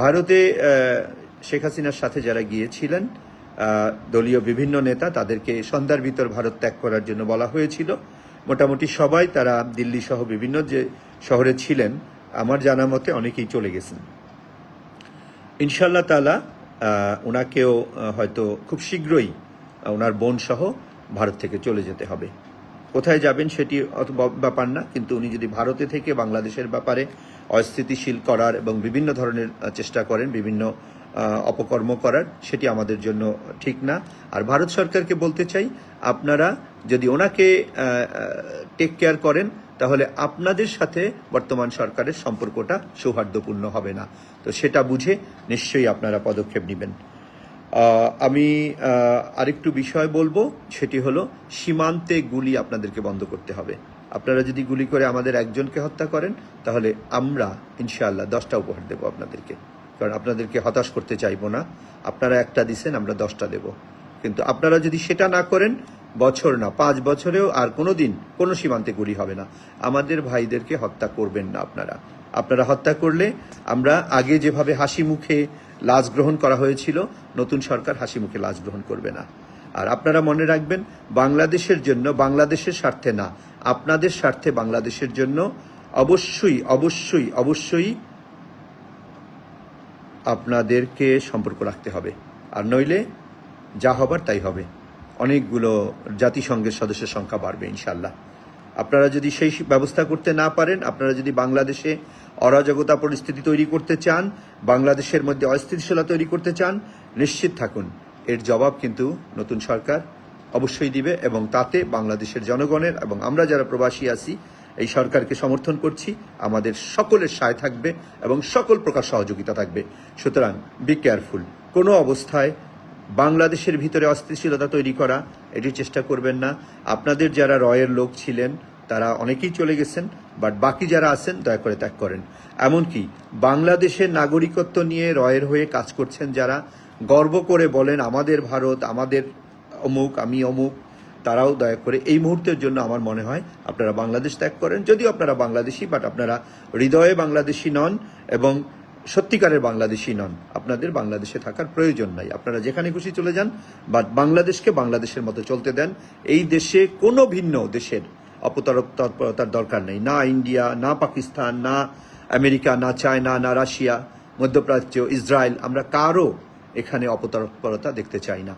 ভারতে শেখ হাসিনার সাথে যারা গিয়েছিলেন দলীয় বিভিন্ন নেতা, তাদেরকে সন্ধ্যার ভিতর ভারত ত্যাগ করার জন্য বলা হয়েছিল। মোটামুটি সবাই তারা দিল্লি সহ বিভিন্ন যে শহরে ছিলেন, আমার জানা মতে অনেকেই চলে গেছেন। ইনশাল্লাহ তালা ওনাকেও হয়তো খুব শীঘ্রই ওনার বোন সহ ভারত থেকে চলে যেতে হবে। কোথায় যাবেন সেটি অত ব্যাপার না, কিন্তু উনি যদি ভারতে থেকে বাংলাদেশের ব্যাপারে অস্থিতিশীল করার এবং বিভিন্ন ধরনের চেষ্টা করেন, বিভিন্ন অপকর্ম করার, সেটি আমাদের জন্য ঠিক না। আর ভারত সরকারকে বলতে চাই, আপনারা যদি ওনাকে টেক কেয়ার করেন, তাহলে আপনাদের সাথে বর্তমান সরকারের সম্পর্কটা সৌহার্দ্যপূর্ণ হবে না। তো সেটা বুঝে নিশ্চয়ই আপনারা পদক্ষেপ নেবেন। আমি আরেকটু বিষয় বলব, সেটি হলো সীমান্তে গুলি আপনাদেরকে বন্ধ করতে হবে। আপনারা যদি গুলি করে আমাদের একজনকে হত্যা করেন, তাহলে আমরা ইনশাআল্লাহ দশটা উপহার দেবো আপনাদেরকে। কারণ আপনাদেরকে হতাশ করতে চাইব না। আপনারা একটা দিছেন, আমরা দশটা দেব। কিন্তু আপনারা যদি সেটা না করেন, বছর না, পাঁচ বছরেও আর কোনো দিন কোনো সীমান্তে গুলি হবে না। আমাদের ভাইদেরকে হত্যা করবেন না আপনারা। আপনারা হত্যা করলে আমরা আগে যেভাবে হাসি মুখে লাশ গ্রহণ করা হয়েছিল, নতুন সরকার হাসি মুখে লাশ গ্রহণ করবে না। আর আপনারা মনে রাখবেন, বাংলাদেশের জন্য বাংলাদেশের স্বার্থে না। আপনাদের স্বার্থে বাংলাদেশের জন্য অবশ্যই অবশ্যই অবশ্যই আপনাদেরকে সম্পর্ক রাখতে হবে। আর নইলে যা হবার তাই হবে। অনেকগুলো জাতিসংঘের সদস্যের সংখ্যা বাড়বে ইনশাল্লাহ আপনারা যদি সেই ব্যবস্থা করতে না পারেন, আপনারা যদি বাংলাদেশে অরাজকতা পরিস্থিতি তৈরি করতে চান, বাংলাদেশের মধ্যে অস্থিতিশীলতা তৈরি করতে চান, নিশ্চিত থাকুন। এর জবাব কিন্তু নতুন সরকার অবশ্যই দিবে এবং তাতে বাংলাদেশের জনগণের এবং আমরা যারা প্রবাসী আছি, এই সরকারকে সমর্থন করছি, আমাদের সকলের সায় থাকবে এবং সকল প্রকার সহযোগিতা থাকবে। সুতরাং বি কেয়ারফুল কোনো অবস্থায় বাংলাদেশের ভিতরে অস্থিতিশীলতা তৈরি করা, এটির চেষ্টা করবেন না। আপনাদের যারা রয়ের লোক ছিলেন, তারা অনেকেই চলে গেছেন বাট বাকি যারা আছেন, দয়া করে ত্যাগ করেন। এমনকি বাংলাদেশের নাগরিকত্ব নিয়ে রয়ের হয়ে কাজ করছেন যারা গর্ব করে বলেন, আমাদের ভারত, আমাদের অমুক, আমি অমুক। তারাও দয়া করে এই মুহূর্তের জন্য আমার মনে হয় আপনারা বাংলাদেশ ত্যাগ করেন। যদিও আপনারা বাংলাদেশি বাট আপনারা হৃদয়ে বাংলাদেশি নন এবং সত্যিকারের বাংলাদেশি নন। আপনাদের বাংলাদেশে থাকার প্রয়োজন নাই। আপনারা যেখানে খুশি চলে যান বাট বাংলাদেশকে বাংলাদেশের মতো চলতে দেন। এই দেশে কোনো ভিন্ন দেশের অপতরক তৎপরতার দরকার নেই। না ইন্ডিয়া, না পাকিস্তান, না আমেরিকা, না চায়না, না রাশিয়া, মধ্যপ্রাচ্য, ইসরায়েল, আমরা কারও এখানে অপতৎপরতা দেখতে চাই না।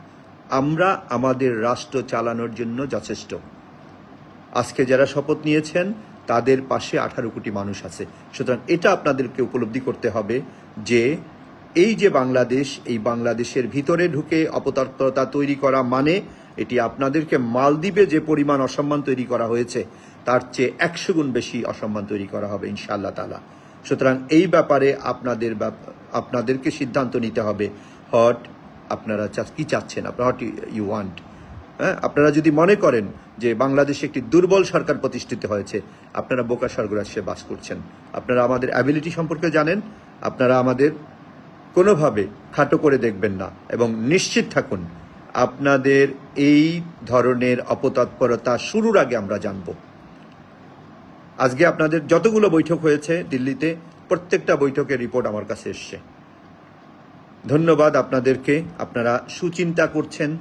আমরা আমাদের রাষ্ট্র চালানোর জন্য যথেষ্ট। আজকে যারা শপথ নিয়েছেন, তাদের পাশে আঠারো কোটি মানুষ আছে। সুতরাং এটা আপনাদেরকে উপলব্ধি করতে হবে যে, এই যে বাংলাদেশ, এই বাংলাদেশের ভিতরে ঢুকে অপতৎপরতা তৈরি করা মানে এটি আপনাদেরকে মালদ্বীপে যে পরিমাণ অসম্মান তৈরি করা হয়েছে, তার চেয়ে একশো গুণ বেশি অসম্মান তৈরি করা হবে, ইনশাআল্লাহ তালা সুতরাং এই ব্যাপারে আপনাদের আপনাদেরকে সিদ্ধান্ত নিতে হবে। হট আপনারা কি চাচ্ছেন? আপনারা হট ইউ ওয়ান্ট হ্যাঁ? আপনারা যদি মনে করেন যে বাংলাদেশে একটি দুর্বল সরকার প্রতিষ্ঠিত হয়েছে, আপনারা বোকা স্বর্গরাজ্যে বাস করছেন। আপনারা আমাদের অ্যাবিলিটি সম্পর্কে জানেন, আপনারা আমাদের কোনোভাবে খাটো করে দেখবেন না। এবং নিশ্চিত থাকুন, আপনাদের এই ধরনের অপতৎপরতা শুরুর আগে আমরা জানব। আজকে আপনাদের যতগুলো বৈঠক হয়েছে দিল্লিতে, প্রত্যেকটা বৈঠকের রিপোর্ট আমার কাছে এসছে। ধন্যবাদ আপনাদেরকে। আপনারা সুচিন্তা করছেন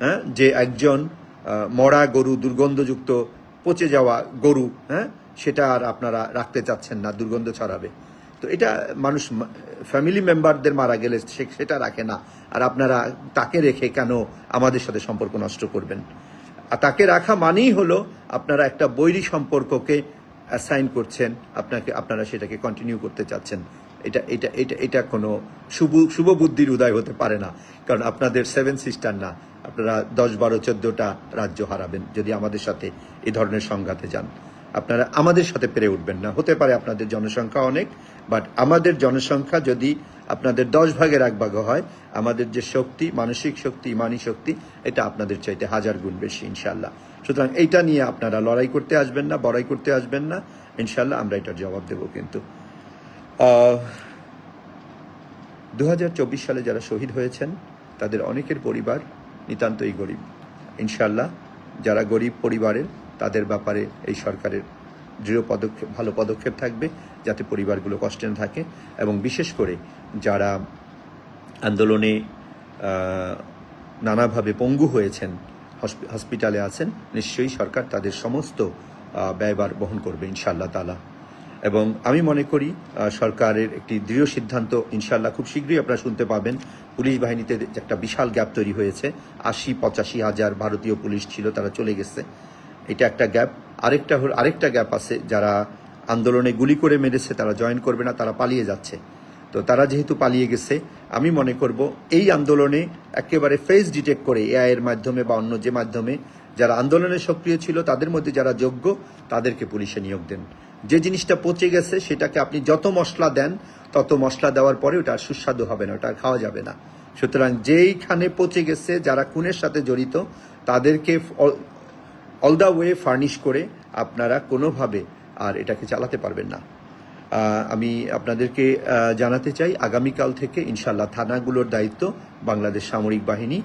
হ্যাঁ যে একজন মরা গরু, দুর্গন্ধযুক্ত, পচে যাওয়া গরু হ্যাঁ সেটা আর আপনারা রাখতে চাচ্ছেন না, দুর্গন্ধ ছড়াবে। তো এটা মানুষ ফ্যামিলি মেম্বারদের মারা গেলে সেটা রাখে না। আর আপনারা তাকে রেখে কেন আমাদের সাথে সম্পর্ক নষ্ট করবেন? আর তাকে রাখা মানেই হলো, আপনারা একটা বৈরী সম্পর্ককে অ্যাসাইন করছেন, আপনাকে, আপনারা সেটাকে কন্টিনিউ করতে চাচ্ছেন। এটা এটা এটা এটা কোনো শুভ শুভ বুদ্ধির উদয় হতে পারে না। কারণ আপনাদের সেভেন সিস্টার না, আপনারা দশ, বারো, চোদ্দোটা রাজ্য হারাবেন যদি আমাদের সাথে এই ধরনের সংঘাতে যান। আপনারা আমাদের সাথে পেরে উঠবেন না। হতে পারে আপনাদের জনসংখ্যা অনেক বাট আমাদের জনসংখ্যা যদি আপনাদের দশ ভাগের এক ভাগ হয়, আমাদের যে শক্তি, মানসিক শক্তি, ইমানি শক্তি, এটা আপনাদের চাইতে হাজার গুণ বেশি ইনশাল্লাহ সুতরাং এইটা নিয়ে আপনারা লড়াই করতে আসবেন না, বড়াই করতে আসবেন না। ইনশাল্লাহ আমরা এটার জবাব দেব কিন্তু। দু হাজার চব্বিশ সালে যারা শহীদ হয়েছেন তাদের অনেকের পরিবার নিতান্তই গরিব। ইনশাল্লাহ যারা গরিব পরিবারের তাদের ব্যাপারে এই সরকারের দৃঢ় পদক্ষেপ ভালো পদক্ষেপ থাকবে যাতে পরিবারগুলো কষ্টে না থাকে এবং বিশেষ করে যারা আন্দোলনে নানাভাবে পঙ্গু হয়েছেন হসপিটালে আছেন নিশ্চয়ই সরকার তাদের সমস্ত আহ, ব্যয়ভার বহন করবে ইনশাআল্লাহ তালা এবং আমি মনে করি সরকারের একটি দৃঢ় সিদ্ধান্ত ইনশাল্লাহ খুব শীঘ্রই আপনারা শুনতে পাবেন, পুলিশ বাহিনীতে একটা বিশাল গ্যাপ তৈরি হয়েছে। আশি, পঁচাশি হাজার ভারতীয় পুলিশ ছিল, তারা চলে গেছে। এটা একটা গ্যাপ। আরেকটা আরেকটা গ্যাপ আছে, যারা আন্দোলনে গুলি করে মেরেছে, তারা জয়েন করবে না, তারা পালিয়ে যাচ্ছে। তো তারা যেহেতু পালিয়ে গেছে, আমি মনে করব, এই আন্দোলনে একেবারে ফেস ডিটেক্ট করে, এআই এর মাধ্যমে বা অন্য যে মাধ্যমে, যারা আন্দোলনে সক্রিয় ছিল, তাদের মধ্যে যারা যোগ্য, তাদেরকে পুলিশে নিয়োগ দেন। যে জিনিসটা পচে গেছে, সেটাকে আপনি যত মশলা দেন, তত মশলা দেওয়ার পরে ওটা সুস্বাদু হবে না, ওটা খাওয়া যাবে না। সুতরাং যেইখানে পচে গেছে, যারা খুনের সাথে জড়িত, তাদেরকে অল দ্য ওয়ে ফার্নিশ করে আপনারা কোনোভাবে আর এটাকে চালাতে পারবেন না। আমি আপনাদেরকে জানাতে চাই, আগামীকাল থেকে ইনশাল্লাহ থানাগুলোর দায়িত্ব বাংলাদেশ সামরিক বাহিনী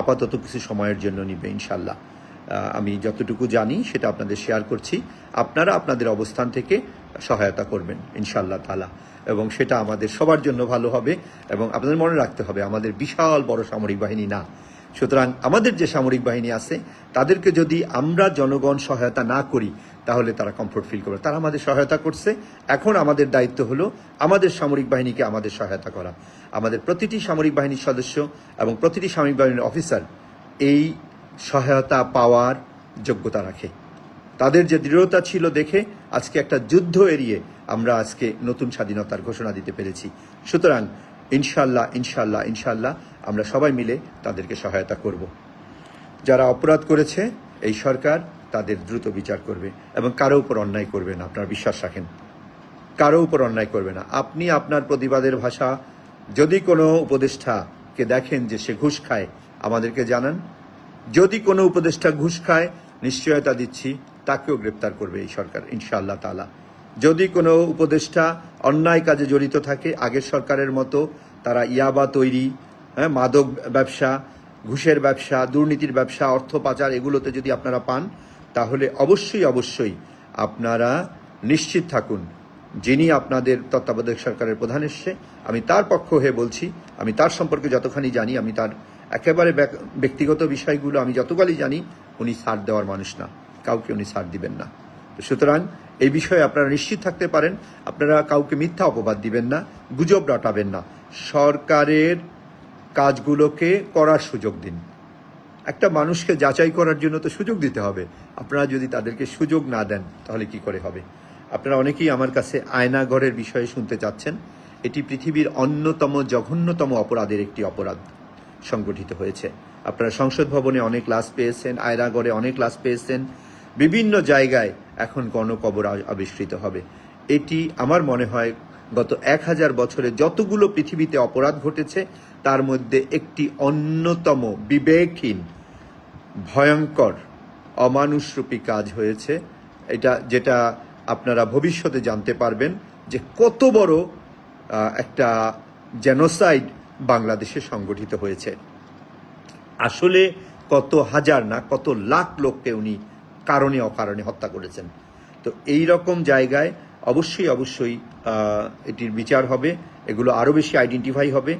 আপাতত কিছু সময়ের জন্য নিবে ইনশাল্লাহ আমি যতটুকু জানি সেটা আপনাদের শেয়ার করছি। আপনারা আপনাদের অবস্থান থেকে সহায়তা করবেন ইনশাল্লাহ তালা এবং সেটা আমাদের সবার জন্য ভালো হবে এবং আপনাদের মনে রাখতে হবে, আমাদের বিশাল বড় সামরিক বাহিনী না। সুতরাং আমাদের যে সামরিক বাহিনী আছে, তাদেরকে যদি আমরা জনগণ সহায়তা না করি, তাহলে তারা কমফোর্ট ফিল করবে তারা আমাদের সহায়তা করছে। এখন আমাদের দায়িত্ব হলো আমাদের সামরিক বাহিনীকে আমাদের সহায়তা করা। আমাদের প্রতিটি সামরিক বাহিনীর সদস্য এবং প্রতিটি সামরিক বাহিনীর অফিসার এই সহায়তা পাওয়ার যোগ্যতা রাখে। তাদের যে দৃঢ়তা ছিল দেখে আজকে একটা যুদ্ধ এড়িয়ে আমরা আজকে নতুন স্বাধীনতার ঘোষণা দিতে পেরেছি। সুতরাং ইনশাল্লাহ ইনশাল্লাহ ইনশাল্লাহ আমরা সবাই মিলে তাদেরকে সহায়তা করব। যারা অপরাধ করেছে, এই সরকার তাদের দ্রুত বিচার করবে এবং কারও উপর অন্যায় করবে না। আপনারা বিশ্বাস রাখেন। কারও উপর অন্যায় করবে না। আপনি আপনার প্রতিবাদের ভাষা যদি কোনো উপদেষ্টাকে দেখেন যে সে ঘুষ খায়, আমাদেরকে জানান। যদি কোনো উপদেষ্টা ঘুষ খায়, নিশ্চয়তা দিচ্ছি, তাকেও গ্রেপ্তার করবে এই সরকার, ইনশাআল্লাহ তালা যদি কোনো উপদেষ্টা অন্যায় কাজে জড়িত থাকে, আগের সরকারের মতো তারা ইয়াবা তৈরি হ্যাঁ মাদক ব্যবসা, ঘুষের ব্যবসা, দুর্নীতির ব্যবসা, অর্থ পাচার এগুলোতে যদি আপনারা পান, তাহলে অবশ্যই অবশ্যই আপনারা নিশ্চিত থাকুন। যিনি আপনাদের তত্ত্বাবধায়ক সরকারের প্রধান এসছে, আমি তার পক্ষ হয়ে বলছি, আমি তার সম্পর্কে যতখানি জানি, আমি তার একেবারে ব্যক- ব্যক্তিগত বিষয়গুলো আমি যতকালই জানি, উনি ছাড় দেওয়ার মানুষ না। কাউকে উনি ছাড় দিবেন না। তো সুতরাং এই বিষয়ে আপনারা নিশ্চিত থাকতে পারেন, আপনারা কাউকে মিথ্যা অপবাদ দিবেন না, গুজব রটাবেন না। সরকারের কাজগুলোকে করার সুযোগ দিন। একটা মানুষকে যাচাই করার জন্য তো সুযোগ দিতে হবে। আপনারা যদি তাদেরকে সুযোগ না দেন, তাহলে কি করে হবে? আপনারা অনেকেই আমার কাছে আয়নাঘরের বিষয়ে শুনতে চাচ্ছেন। এটি পৃথিবীর অন্যতম, জঘন্যতম অপরাধের একটি অপরাধ। সংগঠিত হয়েছে। আপনারা সংসদ ভবনে অনেক ক্লাস পেয়েছেন আয়রাগড়ে অনেক ক্লাস পেয়েছেন। বিভিন্ন জায়গায় এখন গণকবর আবিষ্কৃত হবে। এটি আমার মনে হয় গত এক হাজার বছরে যতগুলো পৃথিবীতে অপরাধ ঘটেছে, তার মধ্যে একটি অন্যতম বিবেকহীন, ভয়ঙ্কর, অমানুষরূপী কাজ হয়েছে। এটা যেটা আপনারা ভবিষ্যতে জানতে পারবেন যে কত বড় একটা জেনোসাইড বাংলাদেশে সংগঠিত হয়েছে। আসলে কত হাজার না কত লাখ লোককে উনি কারণে অকারণে হত্যা করেছেন। তো এই রকম জায়গায় অবশ্যই অবশ্যই এটির বিচার হবে, এগুলো আরও বেশি আইডেন্টিফাই হবে।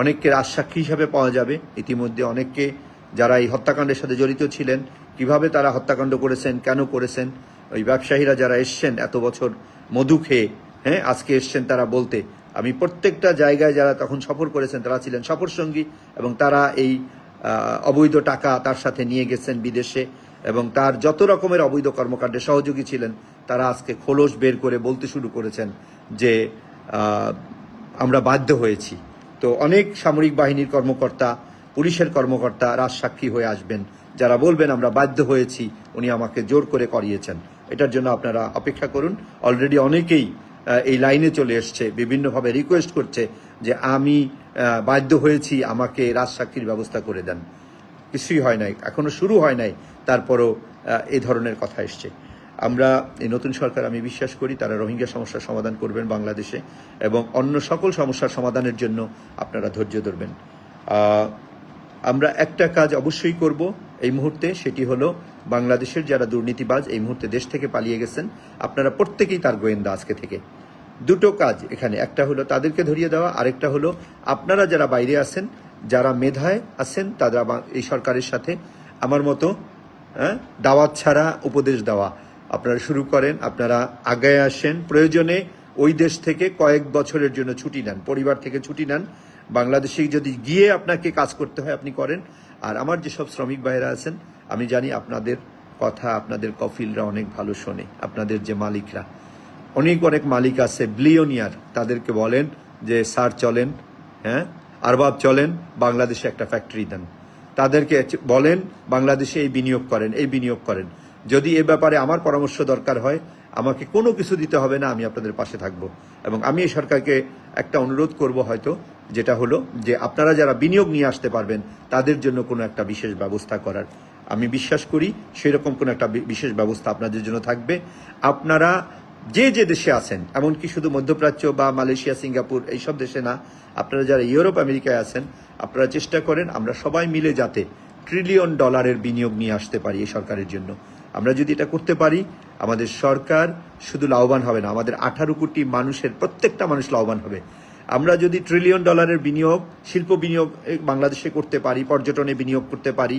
অনেককে রাজসাক্ষী হিসাবে পাওয়া যাবে। ইতিমধ্যে অনেককে যারা এই হত্যাকাণ্ডের সাথে জড়িত ছিলেন, কীভাবে তারা হত্যাকাণ্ড করেছেন, কেন করেছেন, ওই ব্যবসায়ীরা যারা এসছেন এত বছর মধু খেয়ে হ্যাঁ আজকে এসছেন তারা বলতে আমি প্রত্যেকটা জায়গায় যারা তখন সফর করেছেন, তারা ছিলেন সফর সঙ্গী এবং তারা এই অবৈধ টাকা তার সাথে নিয়ে গেছেন বিদেশে এবং তার যত রকমের অবৈধ কর্মকাণ্ডে সহযোগী ছিলেন, তারা আজকে খোলস বের করে বলতে শুরু করেছেন যে আমরা বাধ্য হয়েছি। তো অনেক সামরিক বাহিনীর কর্মকর্তা, পুলিশের কর্মকর্তা রাজসাক্ষী হয়ে আসবেন। যারা বলবেন, আমরা বাধ্য হয়েছি উনি আমাকে জোর করে করিয়েছেন। এটার জন্য আপনারা অপেক্ষা করুন। অলরেডি অনেকেই এই লাইনে চলে এসছে, বিভিন্নভাবে রিকোয়েস্ট করছে যে আমি বাধ্য হয়েছি আমাকে রাজসাক্ষীর ব্যবস্থা করে দেন। কিছুই হয় নাই, এখনও শুরু হয় নাই, তারপরও এ ধরনের কথা এসছে। আমরা এই নতুন সরকার, আমি বিশ্বাস করি তারা রোহিঙ্গা সমস্যার সমাধান করবেন বাংলাদেশে এবং অন্য সকল সমস্যার সমাধানের জন্য আপনারা ধৈর্য ধরবেন। আমরা একটা কাজ অবশ্যই করব এই মুহূর্তে, সেটি হলো বাংলাদেশের যারা দুর্নীতিবাজ এই মুহূর্তে দেশ থেকে পালিয়ে গেছেন আপনারা প্রত্যেকেই তার গোয়েন্দা আজকে থেকে। দুটো কাজ এখানে একটা হলো তাদেরকে ধরিয়ে দেওয়া আরেকটা হলো আপনারা যারা বাইরে আছেন যারা মেধায় আছেন তারা এই সরকারের সাথে আমার মতো হ্যাঁ, দাওয়াত ছাড়া উপদেশ দেওয়া। আপনারা শুরু করেন আপনারা আগায় আসেন। প্রয়োজনে ওই দেশ থেকে কয়েক বছরের জন্য ছুটি নেন পরিবার থেকে ছুটি নেন। বাংলাদেশে যদি গিয়ে আপনাকে কাজ করতে হয় আপনি করেন। আর আমার যেসব শ্রমিক ভাইরা আছেন আমি জানি আপনাদের কথা, আপনাদের কফিলরা অনেক ভালো শোনে, আপনাদের যে মালিকরা। অনেক অনেক মালিক আছে ব্লিয়নিয়ার তাদেরকে বলেন যে, স্যার, চলেন হ্যাঁ আরবাব চলেন, বাংলাদেশে একটা ফ্যাক্টরি দেন। তাদেরকে বলেন, বাংলাদেশে এই বিনিয়োগ করেন, এই বিনিয়োগ করেন। যদি এ ব্যাপারে আমার পরামর্শ দরকার হয়, আমাকে কোনো কিছু দিতে হবে না, আমি আপনাদের পাশে থাকব। এবং আমি এই সরকারকে একটা অনুরোধ করব হয়তো, যেটা হলো যে, আপনারা যারা বিনিয়োগ নিয়ে আসতে পারবেন, তাদের জন্য কোনো একটা বিশেষ ব্যবস্থা করার। আমি বিশ্বাস করি সেরকম কোনো একটা বিশেষ ব্যবস্থা আপনাদের জন্য থাকবে। আপনারা যে যে দেশে আছেন, এমনকি শুধু মধ্যপ্রাচ্য বা মালয়েশিয়া, সিঙ্গাপুর, এইসব দেশে না, আপনারা যারা ইউরোপ, আমেরিকায় আছেন, আপনারা চেষ্টা করেন আমরা সবাই মিলে যাতে ট্রিলিয়ন ডলারের বিনিয়োগ নিয়ে আসতে পারি এই সরকারের জন্য। আমরা যদি এটা করতে পারি, আমাদের সরকার শুধু লাভবান হবে না, আমাদের আঠারো কোটি মানুষের প্রত্যেকটা মানুষ লাভবান হবে। আমরা যদি ট্রিলিয়ন ডলারের বিনিয়োগ, শিল্প বিনিয়োগ বাংলাদেশে করতে পারি, পর্যটনে বিনিয়োগ করতে পারি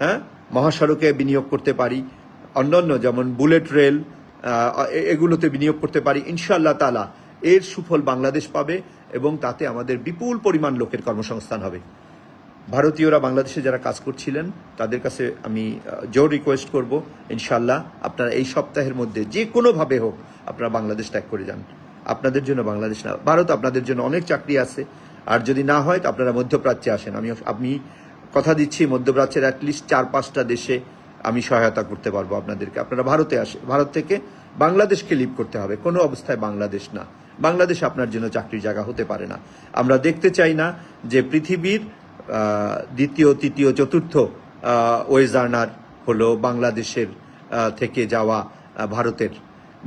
হ্যাঁ? মহাসড়কে বিনিয়োগ করতে পারি। অন্যান্য যেমন বুলেট রেল এগুলোতে বিনিয়োগ করতে পারি। ইনশাআল্লাহ তালা এর সুফল বাংলাদেশ পাবে এবং তাতে আমাদের বিপুল পরিমাণ লোকের কর্মসংস্থান হবে। ভারতীয়রা বাংলাদেশে যারা কাজ করছিলেন, তাদের কাছে আমি জোর রিকোয়েস্ট করব ইনশাল্লাহ আপনারা এই সপ্তাহের মধ্যে যে কোনোভাবে হোক আপনারা বাংলাদেশ ত্যাগ করে যান। আপনাদের জন্য বাংলাদেশ না, ভারত আপনাদের জন্য অনেক চাকরি আছে। আর যদি না হয়, তো আপনারা মধ্যপ্রাচ্যে আসেন। আমি আপনি কথা দিচ্ছি, মধ্যপ্রাচ্যের অ্যাটলিস্ট চার, পাঁচটা দেশে আমি সহায়তা করতে পারব আপনাদেরকে। আপনারা ভারতে আসে, ভারত থেকে বাংলাদেশকে লিভ করতে হবে। কোনো অবস্থায় বাংলাদেশ না। বাংলাদেশ আপনার জন্য চাকরির জায়গা হতে পারে না। আমরা দেখতে চাই না যে পৃথিবীর দ্বিতীয়, তৃতীয়, চতুর্থ ওয়েজ আর্নার হলো বাংলাদেশের থেকে যাওয়া ভারতের।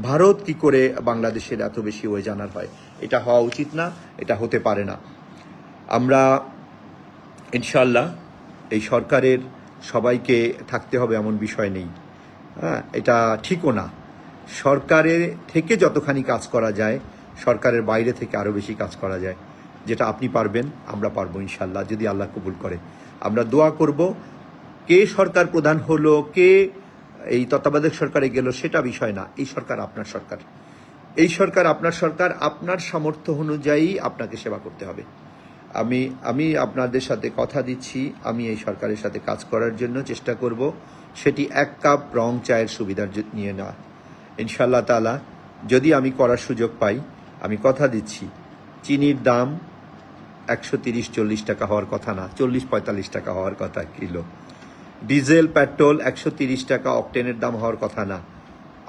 ভারত কি করে বাংলাদেশের এত বেশি ওয়েজ আর্নার হয়? এটা হওয়া উচিত না, এটা হতে পারে না। আমরা ইনশাল্লাহ এই সরকারের সবাইকে থাকতে হবে এমন বিষয় নেই। হ্যাঁ এটা ঠিকও না। সরকারের থেকে যতখানি কাজ করা যায়, সরকারের বাইরে থেকে আরও বেশি কাজ করা যায়। যেটা আপনি পারবেন, আমরা পারব ইনশাল্লাহ যদি আল্লাহ কবুল করে। আমরা দোয়া করব, কে সরকার প্রধান হলো, কে এই তত্ত্বাবধায়ক সরকারে গেল, সেটা বিষয় না। এই সরকার আপনার সরকার। এই সরকার আপনার সরকার, আপনার সামর্থ্য অনুযায়ী আপনাকে সেবা করতে হবে। আমি আমি আপনাদের সাথে কথা দিচ্ছি। আমি এই সরকারের সাথে কাজ করার জন্য চেষ্টা করব। সেটি এক কাপ রং চায়ের সুবিধার নিয়ে নেওয়া ইনশাল্লাহ তালা যদি আমি করার সুযোগ পাই, আমি কথা দিচ্ছি। চিনির দাম একশো তিরিশ, চল্লিশ টাকা হওয়ার কথা না, চল্লিশ পঁয়তাল্লিশ টাকা হওয়ার কথা কিলো। ডিজেল, পেট্রোল একশো তিরিশ টাকা, অকটেনের দাম হওয়ার কথা না,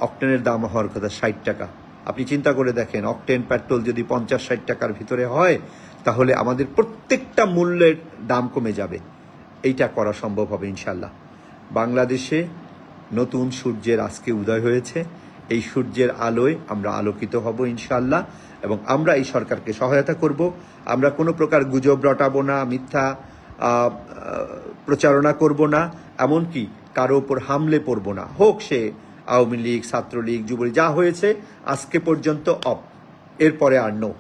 অকটেনের দাম হওয়ার কথা ষাট টাকা। আপনি চিন্তা করে দেখেন, অকটেন, পেট্রোল যদি পঞ্চাশ, ষাট টাকার ভিতরে হয় তাহলে আমাদের প্রত্যেকটা মূল্যের দাম কমে যাবে। এইটা করা সম্ভব হবে ইনশাল্লাহ বাংলাদেশে নতুন সূর্যের আজকে উদয় হয়েছে। এই সূর্যের আলোয় আমরা আলোকিত হব ইনশাল্লাহ এবং আমরা এই সরকারকে সহায়তা করব। আমরা কোনো প্রকার গুজব রটাবো না, মিথ্যা প্রচারণা করব না, এমনকি কারও ওপর হামলে পড়ব না। হোক সে আওয়ামী লীগ, ছাত্রলীগ, যুবলীগ, যা হয়েছে, আজকে পর্যন্ত অপ। এরপরে আর নো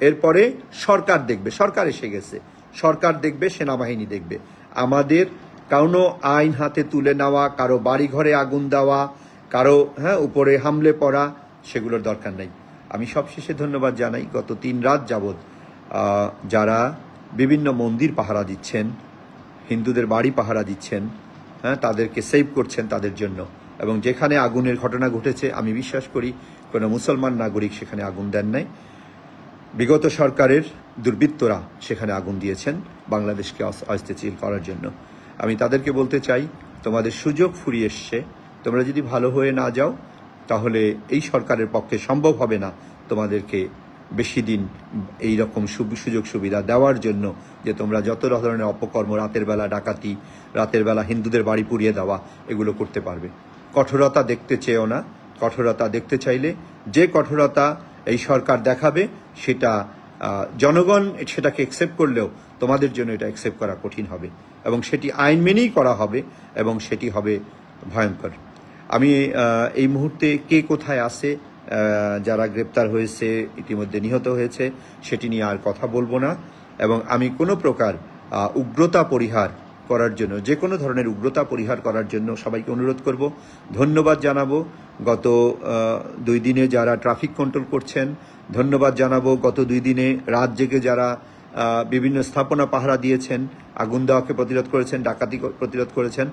এরপরে সরকার দেখবে, সরকার এসে গেছে। সরকার দেখবে, সেনাবাহিনী দেখবে। আমাদের কোনো আইন হাতে তুলে নেওয়া, কারও বাড়ি ঘরে আগুন দেওয়া, কারও হ্যাঁ উপরে হামলে পড়া, সেগুলোর দরকার নেই। আমি সবশেষে ধন্যবাদ জানাই, গত তিন রাত যাবৎ যারা বিভিন্ন মন্দির পাহারা দিচ্ছেন, হিন্দুদের বাড়ি পাহারা দিচ্ছেন হ্যাঁ তাদেরকে সেভ করছেন তাদের জন্য। এবং যেখানে আগুনের ঘটনা ঘটেছে, আমি বিশ্বাস করি, কোনো মুসলমান নাগরিক সেখানে আগুন দেন নাই। বিগত সরকারের দুর্বৃত্তরা সেখানে আগুন দিয়েছেন, বাংলাদেশকে অস- অস্থিতিশীল করার জন্য। আমি তাদেরকে বলতে চাই, তোমাদের সুযোগ ফুরিয়ে এসছে। তোমরা যদি ভালো হয়ে না যাও, তাহলে এই সরকারের পক্ষে সম্ভব হবে না তোমাদেরকে বেশি দিন এই রকম সুযোগ সুবিধা দেওয়ার জন্য যে তোমরা যত ধরনের অপকর্ম, রাতের বেলা ডাকাতি, রাতের বেলা হিন্দুদের বাড়ি পুড়িয়ে দেওয়া, এগুলো করতে পারবে। কঠোরতা দেখতে চেয়েও না। কঠোরতা দেখতে চাইলে যে কঠোরতা এই সরকার দেখাবে, সেটা জনগণ সেটাকে অ্যাকসেপ্ট করলেও তোমাদের জন্য এটা অ্যাকসেপ্ট করা কঠিন হবে এবং সেটি আইন মেনেই করা হবে এবং সেটি হবে ভয়ঙ্কর। আমি এই মুহূর্তে কে কোথায় আছে যারা গ্রেপ্তার হয়েছে, ইতিমধ্যে নিহত হয়েছে, সেটি নিয়ে আর কথা বলব না এবং আমি কোনো প্রকার উগ্রতা, পরিহার করার জন্য, যে কোনো ধরনের উগ্রতা পরিহার করার জন্য সবাইকে অনুরোধ করব। ধন্যবাদ জানাব গত দুই দিনে যারা ট্রাফিক কন্ট্রোল করছেন, ধন্যবাদ জানাব গত দুই দিনে রাত জেগে যারা বিভিন্ন স্থাপনা পাহারা দিয়েছেন, আগুন দেওয়াকে প্রতিরোধ করেছেন, ডাকাতি প্রতিরোধ করেছেন,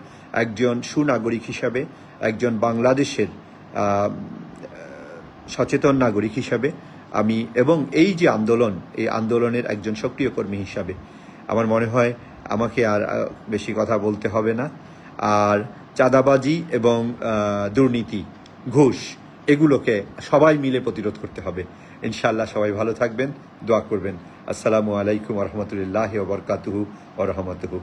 একজন সুনাগরিক হিসাবে, একজন বাংলাদেশের সচেতন নাগরিক হিসাবে আমি, এবং এই যে আন্দোলন, এই আন্দোলনের একজন সক্রিয় কর্মী হিসাবে, আমার মনে হয় আমাকে আর বেশি কথা বলতে হবে না। আর চাঁদাবাজি এবং দুর্নীতি, ঘুষ, এগুলোকে সবাই মিলে প্রতিরোধ করতে হবে। ইনশাল্লাহ সবাই ভালো থাকবেন, দোয়া করবেন। আসসালামু আলাইকুম রহমতুল্লাহ ওবরকাতুহু ও রহমতুহু।